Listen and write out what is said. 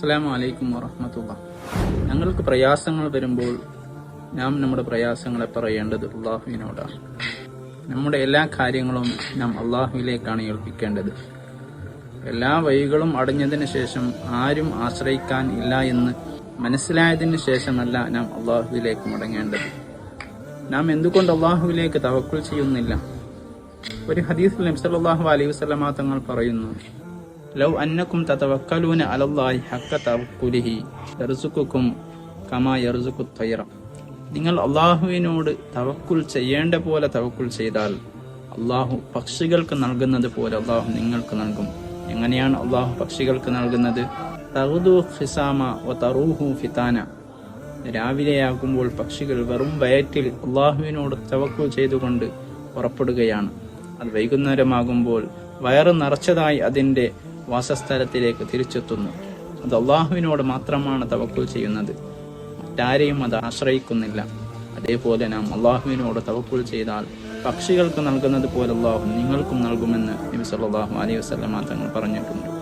അസ്സാം വലൈക്കും വറഹമത്തുള്ള. ഞങ്ങൾക്ക് പ്രയാസങ്ങൾ വരുമ്പോൾ നാം നമ്മുടെ പ്രയാസങ്ങളെ പറയേണ്ടത് അള്ളാഹുവിനോടാണ്. നമ്മുടെ എല്ലാ കാര്യങ്ങളും നാം അള്ളാഹുവിലേക്കാണ് ഏൽപ്പിക്കേണ്ടത്. എല്ലാ വഴികളും അടഞ്ഞതിന് ശേഷം ആരും ആശ്രയിക്കാൻ ഇല്ല എന്ന് മനസ്സിലായതിന് ശേഷമല്ല നാം അള്ളാഹുവിലേക്ക് മടങ്ങേണ്ടത്. നാം എന്തുകൊണ്ട് അള്ളാഹുവിലേക്ക് തവക്കുൽ ചെയ്യുന്നില്ല? ഒരു ഹദീസ് നബ്സല്ലാഹു അലൈഹി തങ്ങൾ പറയുന്നു ലൗ അന്നക്കും തതവക്കലൂന അലല്ലാഹി ഹക്ക തവക്കുലിഹി. യർസുക്കും കമാ യർസുക്കു തയ്റ നിങ്ങൾ അള്ളാഹുവിനോട് തവക്കുൽ ചെയ്യേണ്ട പോലെ തവക്കുൽ ചെയ്താൽ അള്ളാഹു പക്ഷികൾക്ക് നൽകുന്നത് പോലെ അള്ളാഹു നിങ്ങൾക്ക് നൽകും. എങ്ങനെയാണ് അള്ളാഹു പക്ഷികൾക്ക് നൽകുന്നത്? തഹുദു ഖിസാമ ഒ തറൂഹു ഫിതാന. രാവിലെയാകുമ്പോൾ പക്ഷികൾ വെറും വയറ്റിൽ അള്ളാഹുവിനോട് തവക്കുൽ ചെയ്തുകൊണ്ട് പുറപ്പെടുകയാണ്. അത് വൈകുന്നേരമാകുമ്പോൾ വയറ് നിറച്ചതായി അതിന്റെ വാസസ്ഥലത്തിലേക്ക് തിരിച്ചെത്തുന്നു. അത് അള്ളാഹുവിനോട് മാത്രമാണ് തവക്കുൽ ചെയ്യുന്നത്. മറ്റാരെയും അത് ആശ്രയിക്കുന്നില്ല. അതേപോലെ നാം അള്ളാഹുവിനോട് തവക്കുൽ ചെയ്താൽ പക്ഷികൾക്ക് നൽകുന്നത് പോലെ അള്ളാഹു നിങ്ങൾക്കും നൽകുമെന്ന് നബി സല്ലാഹു അലൈഹി വസല്ലമ തങ്ങൾ പറഞ്ഞിട്ടുണ്ട്.